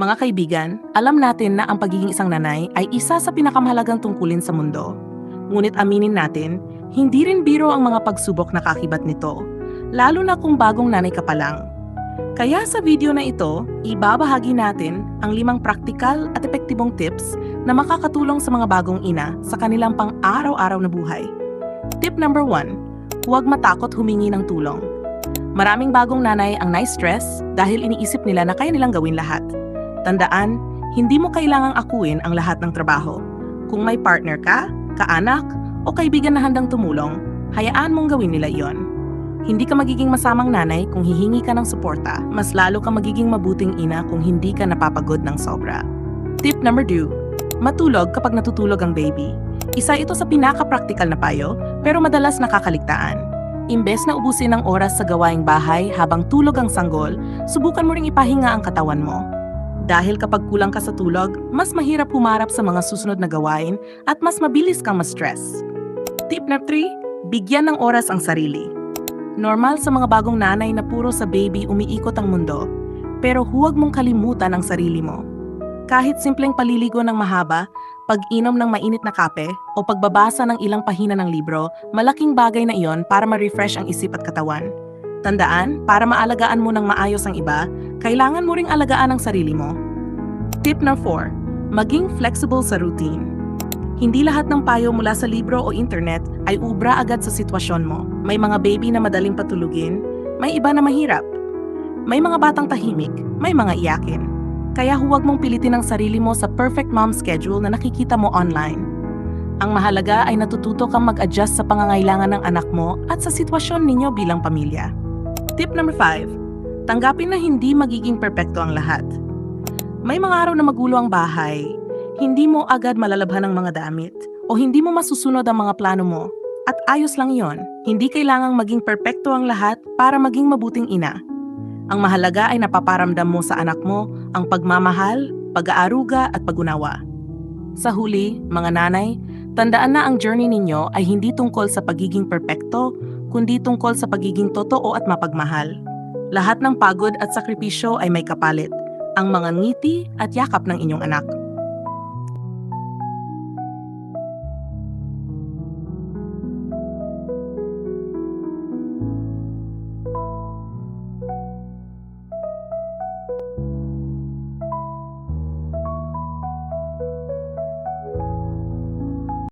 Mga kaibigan, alam natin na ang pagiging isang nanay ay isa sa pinakamahalagang tungkulin sa mundo. Ngunit aminin natin, hindi rin biro ang mga pagsubok na kakibat nito, lalo na kung bagong nanay ka pa lang. Kaya sa video na ito, ibabahagi natin ang limang praktikal at epektibong tips na makakatulong sa mga bagong ina sa kanilang pang-araw-araw na buhay. Tip number 1, huwag matakot humingi ng tulong. Maraming bagong nanay ang na-stress dahil iniisip nila na kaya nilang gawin lahat. Tandaan, hindi mo kailangang akuin ang lahat ng trabaho. Kung may partner ka, kaanak, o kaibigan na handang tumulong, hayaan mong gawin nila iyon. Hindi ka magiging masamang nanay kung hihingi ka ng suporta, mas lalo ka magiging mabuting ina kung hindi ka napapagod ng sobra. Tip number 2. Matulog kapag natutulog ang baby. Isa ito sa pinaka-practical na payo, pero madalas nakakaligtaan. Imbes na ubusin ang oras sa gawaing bahay habang tulog ang sanggol, subukan mo ring ipahinga ang katawan mo. Dahil kapag kulang ka sa tulog, mas mahirap humarap sa mga susunod na gawain at mas mabilis kang ma-stress. Tip na 3, bigyan ng oras ang sarili. Normal sa mga bagong nanay na puro sa baby umiikot ang mundo, pero huwag mong kalimutan ang sarili mo. Kahit simpleng paliligo ng mahaba, pag-inom ng mainit na kape, o pagbabasa ng ilang pahina ng libro, malaking bagay na iyon para ma-refresh ang isip at katawan. Tandaan, para maalagaan mo ng maayos ang iba, kailangan mo ring alagaan ang sarili mo. Tip na 4. Maging flexible sa routine. Hindi lahat ng payo mula sa libro o internet ay ubra agad sa sitwasyon mo. May mga baby na madaling patulugin, may iba na mahirap. May mga batang tahimik, may mga iyakin. Kaya huwag mong pilitin ang sarili mo sa perfect mom schedule na nakikita mo online. Ang mahalaga ay natututo kang mag-adjust sa pangangailangan ng anak mo at sa sitwasyon ninyo bilang pamilya. Tip number 5. Tanggapin na hindi magiging perpekto ang lahat. May mga araw na magulo ang bahay, hindi mo agad malalabhan ang mga damit, o hindi mo masusunod ang mga plano mo. At ayos lang yon. Hindi kailangang maging perpekto ang lahat para maging mabuting ina. Ang mahalaga ay napaparamdam mo sa anak mo ang pagmamahal, pag-aaruga at pagunawa. Sa huli, mga nanay, tandaan na ang journey ninyo ay hindi tungkol sa pagiging perpekto, kundi tungkol sa pagiging totoo at mapagmahal. Lahat ng pagod at sakripisyo ay may kapalit, ang mga ngiti at yakap ng inyong anak.